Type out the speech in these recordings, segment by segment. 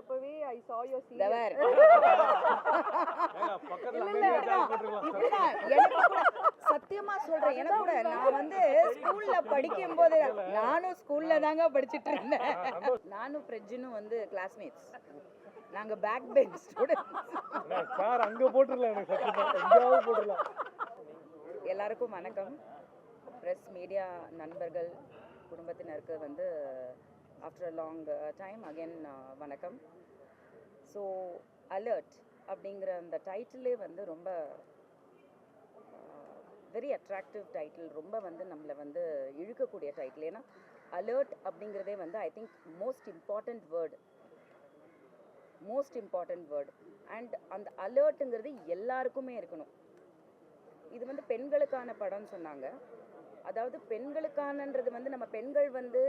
பாக்குறப்பவே ஐ போட்டுருக்கலாம். இதுதான். எனக்கு கூட சத்தியமா சொல்றேன் எனக்கு கூட நான் வந்து ஸ்கூல்ல படிக்கும் போது நானும் ஸ்கூல்ல தாங்க படிச்சிட்டு இருந்தேன். நானும் பிரஜ்னும் வந்து கிளாஸ்மேட்ஸ் நாங்க பேக் பெஞ்ச் ஸ்டூடெண்ட்ஸ் சார் அங்க போட்டுடலாம் எனக்கு சத்தியமா. போட்டுடலாம். எல்லாருக்கும் வணக்கம். ப்ரெஸ் மீடியா நண்பர்கள் குடும்பத்தினருக்கு வந்து ஆஃப்டர் லாங் டைம் அகெயின் வணக்கம். ஸோ அலர்ட் அப்படிங்கிற அந்த டைட்டிலே வந்து ரொம்ப வெரி அட்ராக்டிவ் டைட்டில் ரொம்ப வந்து நம்மளை வந்து இழுக்கக்கூடிய டைட்டில் ஏன்னா அலர்ட் அப்படிங்கிறதே வந்து I think most important word most important word and அந்த அலர்ட்டுங்கிறது எல்லாருக்குமே இருக்கணும். இது வந்து பெண்களுக்கான படம்னு சொன்னாங்க. அதாவது பெண்களுக்கானன்றது வந்து நம்ம பெண்கள் வந்து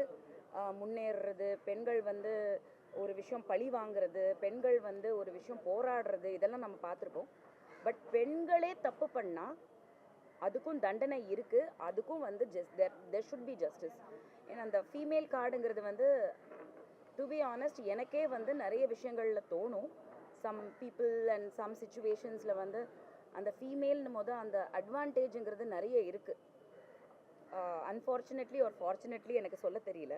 முன்னேறுறது பெண்கள் வந்து ஒரு விஷயம் பழி வாங்குறது பெண்கள் வந்து ஒரு விஷயம் போராடுறது இதெல்லாம் நம்ம பார்த்துருப்போம். பட் பெண்களே தப்பு பண்ணால் அதுக்கும் தண்டனை இருக்குது அதுக்கும் வந்து just there there should be justice ஏன்னா அந்த ஃபீமேல் கார்டுங்கிறது வந்து டு பி ஆனஸ்ட் எனக்கே வந்து நிறைய விஷயங்களில் தோணும். சம் பீப்புள் அண்ட் சம் சுச்சுவேஷன்ஸில் வந்து அந்த ஃபீமேல்னு மொதல் அந்த அட்வான்டேஜுங்கிறது நிறைய இருக்குது அன்ஃபார்ச்சுனேட்லி ஒரு ஃபார்ச்சுனேட்லி எனக்கு சொல்ல தெரியல.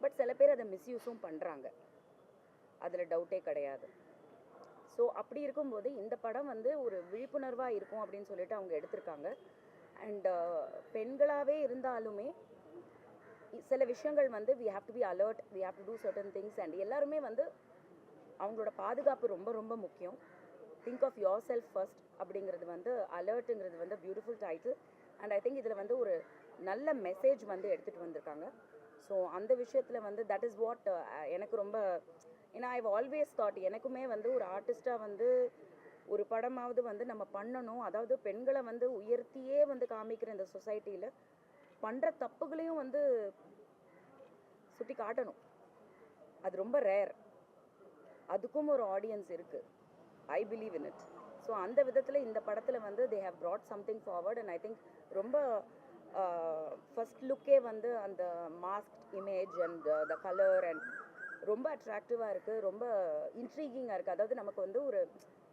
பட் சில பேர் அதை மிஸ்யூஸும் பண்ணுறாங்க அதில் டவுட்டே கிடையாது. ஸோ அப்படி இருக்கும்போது இந்த படம் வந்து ஒரு விழிப்புணர்வாக இருக்கும் அப்படின்னு சொல்லிட்டு அவங்க எடுத்திருக்காங்க. அண்ட் பெண்களாகவே இருந்தாலுமே சில விஷயங்கள் வந்து we have to be alert we have to do certain things and எல்லாருமே வந்து அவங்களோட பாதுகாப்பு ரொம்ப ரொம்ப முக்கியம். Think of yourself first அப்படிங்கிறது வந்து அலர்ட்டுங்கிறது வந்து beautiful title and I think இதில் வந்து ஒரு நல்ல மெசேஜ் வந்து எடுத்துகிட்டு வந்திருக்காங்க. ஸோ அந்த விஷயத்தில் வந்து தட் இஸ் வாட் எனக்கு ரொம்ப ஏன்னா ஐவ் ஆல்வேஸ் தாட் எனக்குமே வந்து ஒரு ஆர்டிஸ்ட்டாக வந்து ஒரு படமாவது வந்து நம்ம பண்ணணும். அதாவது பெண்களை வந்து உயர்த்தியே வந்து காமிக்கிற இந்த சொசைட்டியில் பண்ணுற தப்புகளையும் வந்து சுட்டி காட்டணும். அது ரொம்ப ரேர் அதுக்கும் ஒரு ஆடியன்ஸ் இருக்குது I believe in it so அந்த விதத்தில் இந்த படத்தில் வந்து they have brought something forward and I think ரொம்ப Uh, ஃபஸ்ட் லுக்கே வந்து அந்த mask image and the colour and ரொம்ப அட்ராக்டிவாக இருக்குது ரொம்ப இன்ட்ரீகிங்காக இருக்குது அதாவது நமக்கு வந்து ஒரு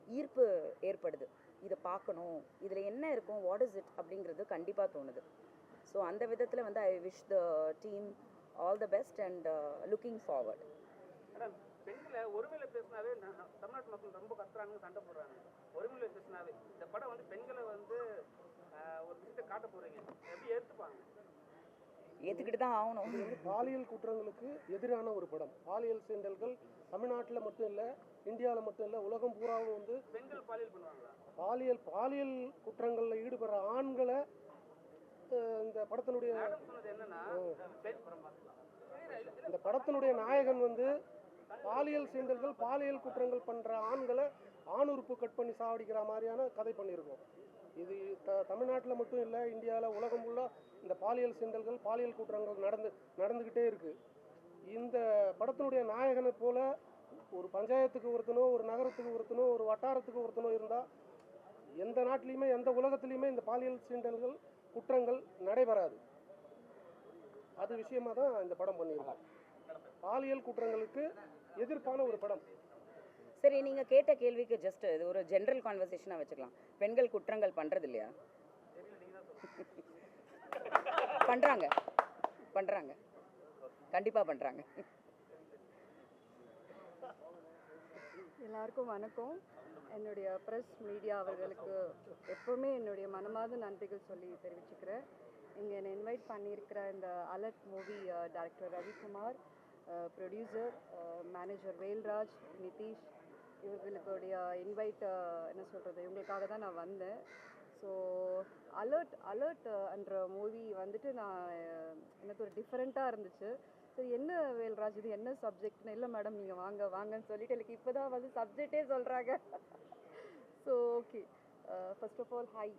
ஈர்ப்பு ஏற்படுது. இதை பார்க்கணும் இதில் என்ன இருக்கும் வாட் இஸ் இட் அப்படிங்கிறது கண்டிப்பாக தோணுது. ஸோ அந்த விதத்தில் வந்து I wish the team all the best and looking forward பெண்களை ஒருவேளை பேசினாவே தமிழ்நாட்டு மக்கள் ரொம்ப கத்துறாங்க சண்டை போடுறாங்க. ஒருவேளை பேசினாவே இந்த படம் வந்து பெண்களை வந்து ஒரு விஷயத்தை காட்ட போறீங்க. எப்படி ஏத்துப்பாங்க? ஏற்றுக்கிட்டு தான் ஆகணும். இது வந்து பாலியல் குற்றங்களுக்கு எதிரான ஒரு படம். பாலியல் சீண்டல்கள் தமிழ்நாட்டில் மட்டும் இல்லை இந்தியாவில் மட்டும் இல்லை உலகம் பூராவும் வந்து பெண்கள் பாலியல் பண்ணுவாங்களா? பாலியல் பாலியல் குற்றங்களில் ஈடுபடுற ஆண்களை இந்த படத்தினுடைய இந்த படத்தினுடைய நாயகன் வந்து பாலியல் சீண்டல்கள் பாலியல் குற்றங்கள் பண்ணுற ஆண்களை ஆணுறுப்பு கட் பண்ணி சாவடிக்கிற மாதிரியான கதை பண்ணியிருக்கோம். இது த தமிழ்நாட்டில் மட்டும் இல்லை இந்தியாவில் உலகம் ஃபுல்லாக இந்த பாலியல் சிந்தல்கள் பாலியல் குற்றங்கள் நடந்து நடந்துக்கிட்டே இருக்குது இந்த படத்தினுடைய நாயகனை போல் ஒரு பஞ்சாயத்துக்கு ஒருத்தனோ ஒரு நகரத்துக்கு ஒருத்தனோ ஒரு வட்டாரத்துக்கு ஒருத்தனோ இருந்தால் எந்த நாட்டிலையுமே எந்த உலகத்துலேயுமே இந்த பாலியல் சீண்டல்கள் குற்றங்கள் நடைபெறாது. அது விஷயமா தான் இந்த படம் பண்ணியிருக்கோம் பாலியல் குற்றங்களுக்கு எதிர்ப்பான ஒரு படம். சரி நீங்கள் கேட்ட கேள்விக்கு ஜஸ்ட் இது ஒரு ஜென்ரல் கான்வர்சேஷனாக வச்சுக்கலாம். பெண்கள் குற்றங்கள் பண்ணுறது இல்லையா பண்ணுறாங்க பண்ணுறாங்க கண்டிப்பாக பண்ணுறாங்க எல்லாருக்கும் வணக்கம். என்னுடைய ப்ரெஸ் மீடியா அவர்களுக்கு எப்பவுமே என்னுடைய மனமார்ந்த நன்றிகள் சொல்லி தெரிவிச்சுக்கிறேன். இங்கே என்னை இன்வைட் பண்ணியிருக்கிற இந்த alert movie director Ravikumar uh, producer manager uh, Velraj Nithish இவங்களுடைய இன்வைட் என்ன சொல்கிறது இவங்களுக்காக தான் நான் வந்தேன். ஸோ அலர்ட் அலர்ட் என்ற மூவி வந்துட்டு நான் எனக்கு ஒரு டிஃப்ரெண்ட்டாக இருந்துச்சு. சரி என்ன வேல்ராஜ் இது என்ன சப்ஜெக்ட்னு இல்லை மேடம் நீங்கள் வாங்க வாங்கன்னு சொல்லிட்டு எனக்கு இப்போ தான் வந்து சப்ஜெக்டே சொல்கிறாங்க so okay first of all hi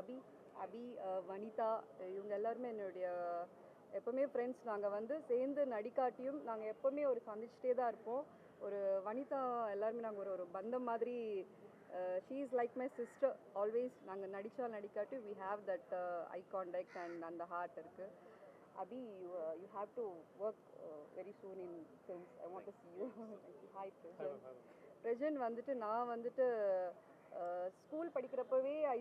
Abhi Abhi Vanitha இவங்க எல்லாருமே என்னுடைய எப்போவுமே ஃப்ரெண்ட்ஸ் நாங்கள் வந்து சேர்ந்து நடிக்காட்டியும் நாங்கள் எப்போவுமே ஒரு சந்திச்சுட்டே தான் இருப்போம். ஒரு வனிதா எல்லாருமே நாங்கள் ஒரு ஒரு பந்தம் மாதிரி she is like my sister always நாங்கள் நடித்தால் நடிக்காட்டி we have that eye contact and அந்த ஹார்ட் இருக்குது you have to work uh, very soon in films. I want to see you. Hi, Prajan. Prajan வந்துட்டு நான் வந்துட்டு ஸ்கூல் படிக்கிறப்பவே ஐ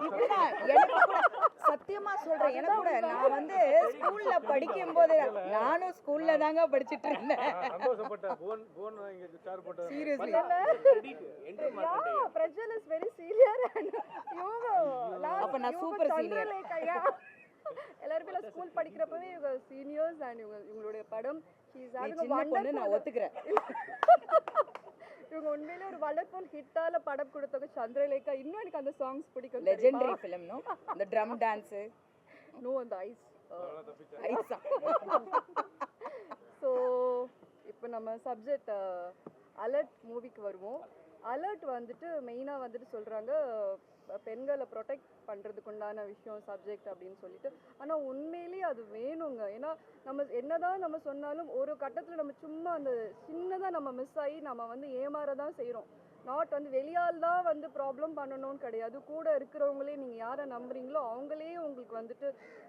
இப்படிதான், எனக்கு கூட சத்தியமா சொல்றேன். எனக்கு கூட நான் வந்து ஸ்கூல்ல படிக்கும் போது நானும் ஸ்கூல்ல தாங்க படிச்சிட்டு இருந்தேன் சீரியஸ்லி senior and இவங்க last- அப்ப நான் இவங்க super எல்லாருமே ஸ்கூல் படிக்கிறப்பவே இவங்க சீனியர்ஸ் அண்ட் இவங்க இவங்களுடைய படம் நான் ஒத்துக்கிறேன். இவங்க உண்மையிலே ஒரு வண்டர்ஃபுல் ஹிட்டால படம் கொடுத்தவங்க சந்திரலேகா. இன்னும் எனக்கு அந்த சாங்ஸ் பிடிக்கும் லெஜெண்டரி ஃபிலிம் நோ இந்த ட்ரம் டான்ஸ் நோ அந்த ஐஸ் ஐசா ஸோ இப்போ நம்ம சப்ஜெக்ட் அலர்ட் மூவிக்கு வருவோம். அலர்ட் வந்துட்டு மெயினாக வந்துட்டு சொல்கிறாங்க பெண்களை ப்ரொடெக்ட் பண்ணுறதுக்கு உண்டான விஷயம் சப்ஜெக்ட் அப்படின்னு சொல்லிட்டு. ஆனால் உண்மையிலேயே அது வேணுங்க. ஏன்னா நம்ம என்னதான் நம்ம சொன்னாலும் ஒரு கட்டத்தில் நம்ம சும்மா அந்த சின்னதாக நம்ம மிஸ் ஆகி நம்ம வந்து ஏமாற தான் செய்கிறோம் நாட் வந்து வெளியால் தான் வந்து ப்ராப்ளம் பண்ணணும்னு கிடையாது. கூட இருக்கிறவங்களே நீங்கள் யாரை நம்புறீங்களோ அவங்களே உங்களுக்கு வந்துட்டு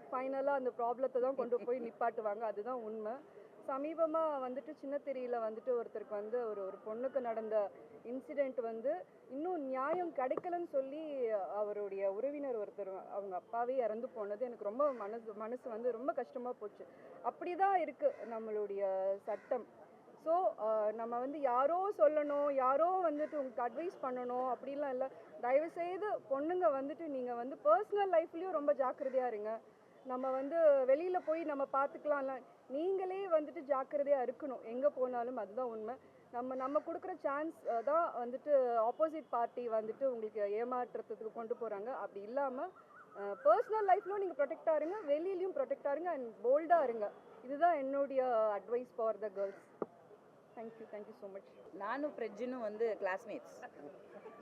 ஃபைனலாக அந்த ப்ராப்ளத்தை தான் கொண்டு போய் நிப்பாட்டுவாங்க. அதுதான் உண்மை. சமீபமாக வந்துட்டு சின்னத்திரியில் வந்துட்டு ஒருத்தருக்கு வந்து ஒரு ஒரு பொண்ணுக்கு நடந்த இன்சிடெண்ட் வந்து இன்னும் நியாயம் கிடைக்கலன்னு சொல்லி அவருடைய உறவினர் ஒருத்தர் அவங்க அப்பாவே இறந்து போனது. எனக்கு ரொம்ப மனசு மனசு வந்து ரொம்ப கஷ்டமாக போச்சு. அப்படி தான் இருக்குது நம்மளுடைய சட்டம். ஸோ நம்ம வந்து யாரோ சொல்லணும் யாரோ வந்துட்டு உங்களுக்கு அட்வைஸ் பண்ணணும் அப்படிலாம் இல்லை. தயவுசெய்து பொண்ணுங்க வந்துட்டு நீங்கள் வந்து பர்சனல் லைஃப்லேயும் ரொம்ப ஜாக்கிரதையாக இருங்க. நம்ம வந்து வெளியில் போய் நம்ம பார்த்துக்கலாம்ல. நீங்களே வந்துட்டு ஜாக்கிரதையாக இருக்கணும். எங்கே போனாலும் அதுதான் உண்மை. நம்ம நம்ம கொடுக்குற சான்ஸ் தான் வந்துட்டு ஆப்போசிட் பார்ட்டி வந்துட்டு உங்களுக்கு ஏமாற்றுறதுக்கு கொண்டு போகிறாங்க அப்படி இல்லாமல் பர்சனல் லைஃப்லையும் நீங்கள் ப்ரொடெக்டாக இருங்க. வெளியிலையும் ப்ரொடெக்டாக இருங்க அண்ட் போல்டாக இருங்க. இதுதான் என்னுடைய advice for the girls thank you thank you so much நானும் ஃப்ரெஜ்ஜுன்னு வந்து கிளாஸ்மேட்ஸ்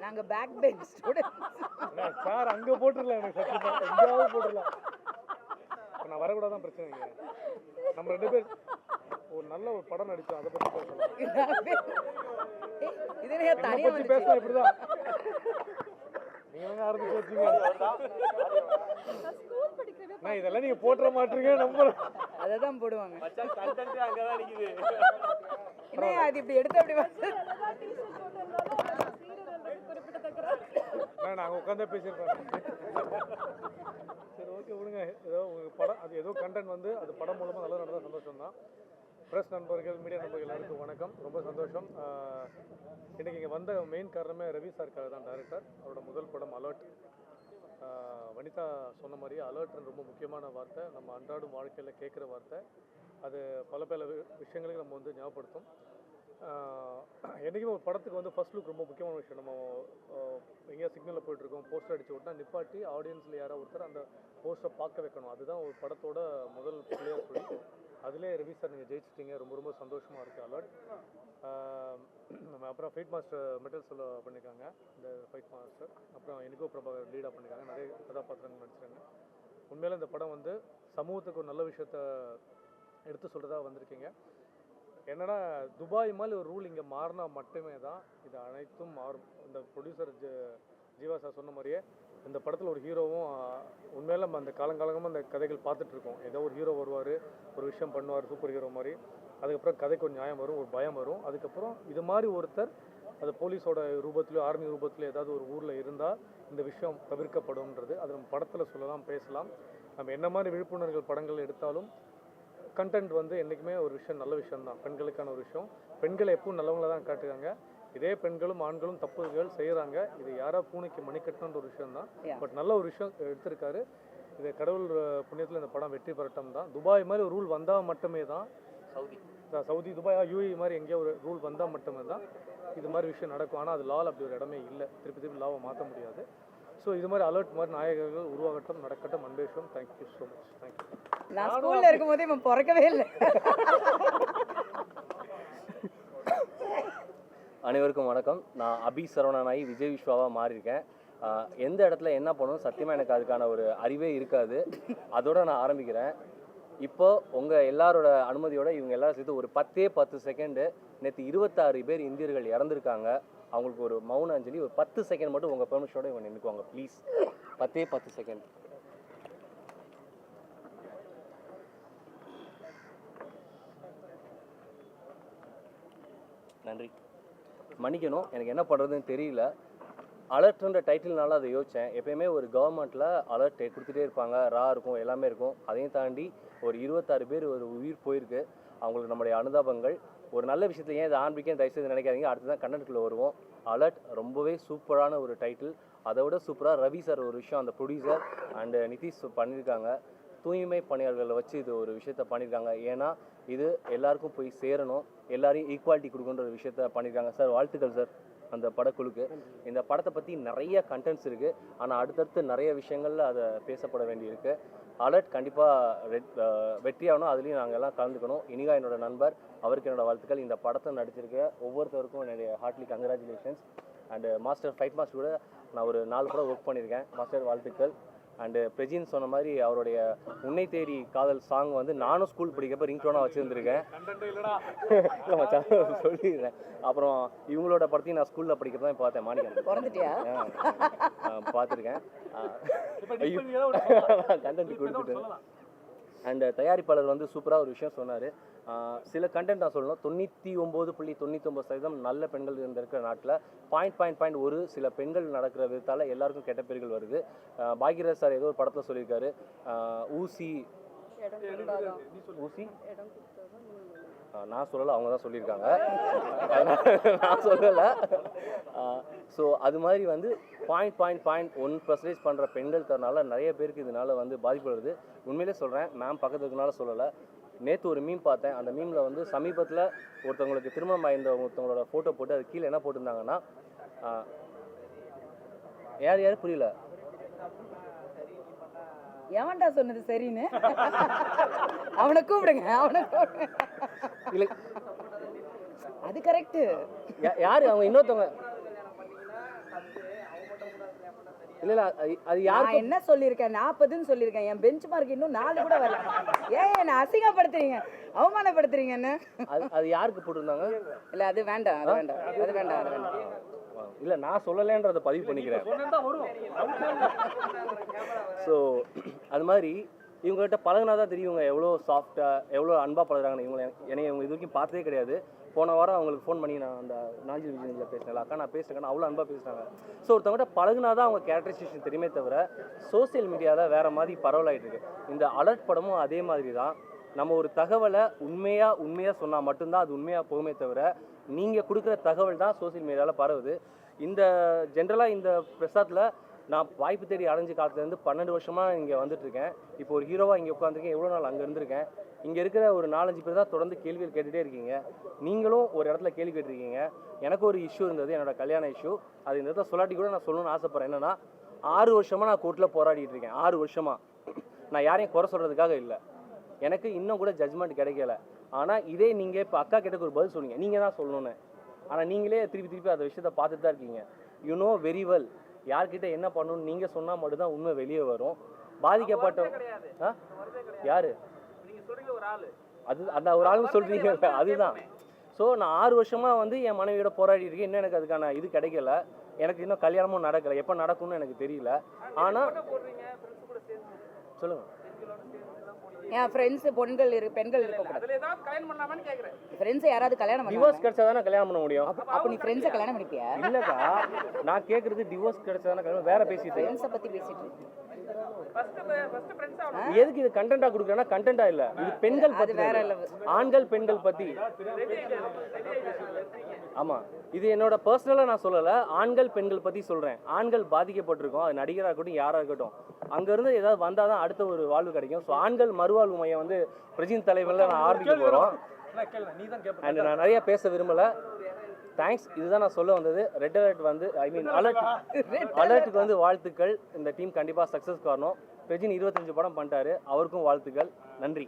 நாங்க பேக் பெஞ்ச் ஸ்டூடெண்ட் சார் அங்க போட்டுடலாம் எனக்கு போட்டுடலாம். இப்ப நான் வரக்கூடாதான் பிரச்சனை. இங்க நம்ம ரெண்டு பேர் ஒரு நல்ல ஒரு படம் நடிச்சோம் அதை பத்தி பேசலாம். இதுல என்னை தனியா பத்தி பேசினா இப்படிதான். நீங்க தாங்க ஆரம்பிச்சு வச்சீங்க நான் இதெல்லாம் நீங்க போட்டுற மாட்டீங்க நம்புறேன். அதை தான் போடுவாங்க கண்டென்ட் அங்கதான் நிக்குது. என்ன அது இப்படி எடுத்து அப்படி வந்து நான் உட்காந்தே பேசியிருப்பேன். சரி ஓகே படம் அது ஏதோ கண்டென்ட் வந்து அது படம் மூலமாக நல்லா நடந்தால் சந்தோஷம் தான் ப்ரெஸ் நண்பர்கள் மீடியா நண்பர்கள் எல்லாருக்கும் வணக்கம். ரொம்ப சந்தோஷம். இன்றைக்கி இங்கே வந்த மெயின் காரணமே ரவி சார்க்காக தான் டேரக்டர் அவரோட முதல் படம் அலர்ட் வனிதா சொன்ன மாதிரி அலர்ட்னு ரொம்ப முக்கியமான வார்த்தை. நம்ம அன்றாடும் வாழ்க்கையில் கேட்குற வார்த்தை. அது பல பல வி- விஷயங்களுக்கு நம்ம வந்து ஞாபகப்படுத்தும். என்றைக்குமே ஒரு படத்துக்கு வந்து ஃபர்ஸ்ட் லுக் ரொம்ப முக்கியமான விஷயம். நம்ம எங்கேயா சிக்னலில் போயிட்டுருக்கோம் போஸ்டர் அடிச்சு விட்டா நிப்பாட்டி ஆடியன்ஸில் யாராவது ஒருத்தர் அந்த போஸ்டரை பார்க்க வைக்கணும். அதுதான் ஒரு படத்தோட முதல் பிள்ளையாக சொல்லி அதிலே ரவி சார் நீங்கள் ஜெயிச்சிட்டிங்க. ரொம்ப ரொம்ப சந்தோஷமாக இருக்குது அலர்ட். நம்ம அப்புறம் ஃபைட் மாஸ்டர் மெட்டல் சொல்ல பண்ணியிருக்காங்க இந்த ஃபைட் மாஸ்டர் அப்புறம் எனக்கோ பிரபாகர் லீடாக பண்ணியிருக்காங்க நிறைய கதாபாத்திரங்கள் நடிச்சிருக்காங்க. உண்மையில் இந்த படம் வந்து சமூகத்துக்கு ஒரு நல்ல விஷயத்த எடுத்து சொல்கிறதா வந்திருக்கீங்க. என்னன்னா துபாய் மாதிரி ஒரு ரூல் இங்கே மாறினா மட்டுமே தான் இது அனைத்தும் மாறும். இந்த ப்ரொடியூசர் ஜீவா சார் சொன்ன மாதிரியே இந்த படத்தில் ஒரு ஹீரோவும் உண்மையில நம்ம அந்த காலங்காலமாக அந்த கதைகள் பார்த்துட்டு இருக்கோம். ஏதோ ஒரு ஹீரோ வருவார் ஒரு விஷயம் பண்ணுவார் சூப்பர் ஹீரோ மாதிரி. அதுக்கப்புறம் கதைக்கு ஒரு நியாயம் வரும் ஒரு பயம் வரும். அதுக்கப்புறம் இது மாதிரி ஒருத்தர் அது போலீஸோட ரூபத்திலயோ ஆர்மி ரூபத்திலயோ ஏதாவது ஒரு ஊரில் இருந்தால் இந்த விஷயம் தவிர்க்கப்படும்ன்றது. அது நம்ம படத்தில் சொல்லலாம் பேசலாம். நம்ம என்ன மாதிரி விழிப்புணர்வுகள் படங்கள் எடுத்தாலும் கண்டென்ட் வந்து என்றைக்குமே ஒரு விஷயம் நல்ல விஷயம் தான் பெண்களுக்கான ஒரு விஷயம். பெண்களை எப்பவும் நல்லவங்கள தான் காட்டுறாங்க. இதே பெண்களும் ஆண்களும் தப்புகள் செய்கிறாங்க இது யாரா பூனைக்கு மணிக்கட்டுன்ற ஒரு விஷயம் தான். பட் நல்ல ஒரு விஷயம் எடுத்திருக்காரு. இது கடவுள் புண்ணியத்தில் இந்த படம் வெற்றி பெறட்டும் தான். துபாய் மாதிரி ஒரு ரூல் வந்தால் மட்டுமே தான். சவுதி. சவுதி துபாய் யூஏ மாதிரி எங்கேயோ ஒரு ரூல் வந்தால் மட்டுமே தான் இது மாதிரி விஷயம் நடக்கும். ஆனால் அது லால் அப்படி ஒரு இடமே இல்லை. திருப்பி திருப்பி லாவை மாற்ற முடியாது. ஸோ இது மாதிரி அலர்ட் மாதிரி நாயகர்கள் உருவாகட்டும் நடக்கட்டும். அன்பேஷம் thank you so much thank you நான் ஸ்கூல்ல இருக்கும் போதே இவன் பிறக்கவே இல்லை. அனைவருக்கும் வணக்கம். நான் அபி சரவணனாயி விஜய் விஸ்வாவாக மாறியிருக்கேன். எந்த இடத்துல என்ன பண்ணணும் சத்தியமாக எனக்கு அதுக்கான ஒரு அறிவே இருக்காது. அதோட நான் ஆரம்பிக்கிறேன். இப்போ உங்கள் எல்லாரோட அனுமதியோட இவங்க எல்லாரும் சேர்த்து ஒரு பத்தே பத்து செகண்டு நேற்று இருபத்தாறு பேர் இந்தியர்கள் இறந்துருக்காங்க. அவங்களுக்கு ஒரு மௌன அஞ்சலி ஒரு பத்து செகண்ட் மட்டும் உங்கள் பெர்மிஷனோட இவங்க நின்றுக்குவாங்க ப்ளீஸ் பத்தே பத்து செகண்ட் நன்றி. மன்னிக்கணும் எனக்கு என்ன பண்ணுறதுன்னு தெரியல. அலர்ட்ன்ற டைட்டில்னால அதை யோசித்தேன் எப்பயுமே ஒரு கவர்மெண்ட்டில் அலர்ட் கொடுத்துட்டே இருப்பாங்க. ரா இருக்கும் எல்லாமே இருக்கும். அதையும் தாண்டி ஒரு இருபத்தாறு பேர் ஒரு உயிர் போயிருக்கு. அவங்களுக்கு நம்முடைய அனுதாபங்கள். ஒரு நல்ல விஷயத்தில் ஏன் இதை ஆரம்பிக்க தயவுசெய்து நினைக்காதீங்க. அடுத்து தான் கண்டென்ட்குள்ளே வருவோம். அலர்ட் ரொம்பவே சூப்பரான ஒரு டைட்டில் அதை விட சூப்பராக ரவி சார் ஒரு விஷயம் அந்த ப்ரொடியூசர் அண்டு நிதிஷ் பண்ணியிருக்காங்க. தூய்மை பணியாளர்களை வச்சு இது ஒரு விஷயத்த பண்ணியிருக்காங்க. ஏன்னா இது எல்லாருக்கும் போய் சேரணும். எல்லாரையும் ஈக்குவாலிட்டி கொடுக்குன்ற ஒரு விஷயத்த பண்ணியிருக்காங்க சார் வாழ்த்துக்கள் சார் அந்த படக்குழுக்கு. இந்த படத்தை பற்றி நிறைய கண்டென்ட்ஸ் இருக்குது ஆனால் அடுத்தடுத்து நிறைய விஷயங்களில் அதை பேசப்பட வேண்டியிருக்கு. அலர்ட் கண்டிப்பாக வெற்றியாகணும் அதுலேயும் நாங்கள் எல்லாம் கலந்துக்கணும். இனிகா என்னோட நண்பர். அவருக்கு என்னோட வாழ்த்துக்கள். இந்த படத்தை நடிச்சிருக்க ஒவ்வொருத்தருக்கும் என்னுடைய heartly congratulations and master fight master கூட நான் ஒரு நாலு படம் ஒர்க் பண்ணியிருக்கேன். மாஸ்டர் வாழ்த்துக்கள். அண்டு பிரஜின் சொன்ன மாதிரி அவருடைய உன்னை தேடி காதல் சாங் வந்து நானும் ஸ்கூல் படிக்கிறப்ப ரிங்டோனாக வச்சுருந்துருக்கேன். இல்லை மச்சான் சொல்லிடுறேன். அப்புறம் இவங்களோட படத்தையும் நான் ஸ்கூலில் படிக்கிறப்ப தான் பார்த்தேன் மாணிக்கம். பிறந்துட்டியா? பார்த்துருக்கேன். கண்டென்ட் கொடுத்துட்டேன் அண்ட் தயாரிப்பாளர் வந்து சூப்பராக ஒரு விஷயம் சொன்னார். சில கண்டென்ட் நான் சொல்லணும். தொண்ணூற்றி ஒம்பது புள்ளி தொண்ணூத்தொம்பது சதவீதம் நல்ல பெண்கள் இருந்த இருக்கிற நாட்டில் பாயிண்ட் பாயிண்ட் பாயிண்ட் ஒரு சில பெண்கள் நடக்கிற விதத்தால் எல்லாருக்கும் கெட்ட பேர்கள் வருது. பாக்யராஜ் சார் ஏதோ ஒரு படத்தில் சொல்லியிருக்காரு. ஊசி. ஊசி? நான் சொல்லலை அவங்க தான் சொல்லியிருக்காங்க. நான் சொல்லலை. ஸோ அது மாதிரி வந்து point point point one percentage பண்ணுற பெண்கள் தரனால நிறைய பேருக்கு இதனால் வந்து பாதிப்பு வருது உண்மையிலே சொல்கிறேன் மேம் பக்கத்து இருக்கனால சொல்லலை. நேற்று ஒரு மீம் பார்த்தேன். அந்த மீமில் வந்து சமீபத்தில் ஒருத்தவங்களுக்கு திருமணம் ஆயிருந்த ஒருத்தவங்களோட ஃபோட்டோ போட்டு அது கீழே என்ன போட்டிருந்தாங்கன்னா யார் யார் புரியல? எவன்டா சொன்னது சரின்னு? அவனை கூப்பிடுங்க அவனை கூப்பிடுங்க. அது கரெக்ட் யாரு? அவங்க இன்னொருத்தவங்க. இல்ல இல்ல அது- யாரு நான் என்ன சொல்லியிருக்கேன்? நாற்பதுன்னு சொல்லியிருக்கேன். என் பெஞ்ச் மார்க் இன்னும் நாலு கூட வரல. ஏன் என்ன அசிங்கப்படுத்துறீங்க. அவமானப்படுத்துறீங்கன்னு அது அது யாருக்கு போட்டிருந்தாங்க? இல்ல அது வேண்டாம் அது வேண்டாம் அது வேண்டாம் அது வேண்டாம். இல்ல நான் சொல்லலைன்றத பதிவு பண்ணிக்கிறேன். ஸோ அது மாதிரி இவங்ககிட்ட பழகுனா தான் தெரியும் இவங்க எவ்வளோ சாஃப்டாக எவ்வளோ அன்பாக பழகுறாங்கன்னு. இவங்க என்னை இவங்க இது வரைக்கும் பார்த்ததே கிடையாது. போன வாரம் அவங்களுக்கு ஃபோன் பண்ணி நான் அந்த நாஞ்சில் விஜயனில் பேசினேன் அக்கா நான் பேசுகிறேன் அவ்வளோ அன்பாக பேசுகிறாங்க ஸோ ஒருத்தவங்ககிட்ட பழகுனா தான் அவங்க கேரக்டரைசேஷன் தெரியுமே தவிர சோஷியல் மீடியாவில் வேறு மாதிரி பரவலாயிட்டு இருக்கு. இந்த அலர்ட் படமும் அதே மாதிரி தான். நம்ம ஒரு தகவலை உண்மையாக உண்மையாக சொன்னால் மட்டும்தான் அது உண்மையாக போகுமே தவிர நீங்கள் கொடுக்குற தகவல் தான் சோசியல் மீடியாவில் பரவுது. இந்த ஜென்ரலாக இந்த பிரசாத்தில் நான் வாய்ப்பு தேடி அடைஞ்ச காலத்துலேருந்து பன்னெண்டு வருஷமாக இங்கே வந்துட்டுருக்கேன். இப்போ ஒரு ஹீரோவாக இங்கே உட்காந்துருக்கேன் எவ்வளோ நாள் அங்கே இருந்திருக்கேன். இங்கே இருக்கிற ஒரு நாலஞ்சு பேர் தான் தொடர்ந்து கேள்விகள் கேட்டுகிட்டே இருக்கீங்க. நீங்களும் ஒரு இடத்துல கேள்வி கேட்டிருக்கீங்க. எனக்கு ஒரு இஷ்யூ இருந்தது என்னோடய கல்யாண இஷ்யூ அது இந்த இடத்துல சொல்லாட்டி கூட நான் சொல்லணும்னு ஆசைப்பட்றேன். என்னன்னா ஆறு வருஷமாக நான் கோர்ட்டில் போராடிட்டு இருக்கேன். ஆறு வருஷமாக நான் யாரையும் குறை சொல்கிறதுக்காக இல்லை. எனக்கு இன்னும் கூட ஜட்ஜ்மெண்ட் கிடைக்கல. ஆனால் இதே நீங்கள் இப்போ அக்கா கிட்ட ஒரு பதில் சொன்னீங்க. நீங்கள் தான் சொல்லணும்னு. ஆனால் நீங்களே திருப்பி திருப்பி அந்த விஷயத்த பார்த்துட்டு தான் இருக்கீங்க. யூ நோ வெரி வெல் யார்கிட்ட என்ன பண்ணணும்னு நீங்கள் சொன்னால் மட்டும்தான் உண்மை வெளியே வரும். பாதிக்கப்பட்ட யாரு? அது அந்த ஒரு ஆளுன்னு சொல்கிறீங்க அதுதான். ஸோ நான் ஆறு வருஷமாக வந்து என் மனைவியோட போராடி இருக்கேன். இன்னும் எனக்கு அதுக்கான இது கிடைக்கல. எனக்கு இன்னும் கல்யாணமும் நடக்கலை. எப்போ நடக்கும்னு எனக்கு தெரியல. ஆனால் சொல்லுங்கள் என் ஃப்ரெண்ட்ஸ் பொண்கள் இருக்கு பெண்கள் இருக்கக்கூடாது. அதுல ஏதாவது கல்யாணம் பண்ணலாமான்னு கேக்குறேன். ஃப்ரெண்ட்ஸ் யாராவது கல்யாணம் டிவோர்ஸ் கிடைச்சா தானே கல்யாணம் பண்ண முடியும்? அப்போ நீ ஃப்ரெண்ட்ஸை கல்யாணம் பண்ணிப்பியா? இல்லக்கா நான் கேக்குறது டிவோர்ஸ் கிடைச்சா தானே கல்யாணம் வேற பேசிட்டு. ஃப்ரெண்ட்ஸை பத்தி பேசிட்டு எதுக்கு இது கண்டென்ட்டா கொடுக்குறேன்னா கண்டென்ட்டா இல்ல. இது பெண்கள் அது பத்தி வேற. ஆண்கள் பெண்கள் பத்தி. ஆமா. இது என்னோட பர்சனலா நான் சொல்லல. ஆண்கள் பெண்கள் பத்தி சொல்றேன். ஆண்கள் பாதிக்கப்பட்டிருக்கோம். அது நடிகரா இருக்கட்டும் யாரா இருக்கட்டும். அங்க இருந்து ஏதாவது வந்தாதான் அடுத்த ஒரு வாழ்வு கிடைக்கும். ஸோ ஆண்கள் மறுவாழ்வு மையம் வந்து பிரஜின் தலைவர்ல நான் ஆரம்பிக்க தான் கேட்ப அண்ட் நான் நிறைய பேச விரும்பல. தேங்க்ஸ் இதுதான் நான் சொல்ல வந்தது. ரெட் அலர்ட் வந்து ஐ மீன் அலர்ட் அலர்ட்டுக்கு வந்து வாழ்த்துக்கள். இந்த டீம் கண்டிப்பாக சக்ஸஸ் காரணம். பிரஜின் இருபத்தஞ்சு படம் பண்ணிட்டாரு. அவருக்கும் வாழ்த்துக்கள். நன்றி.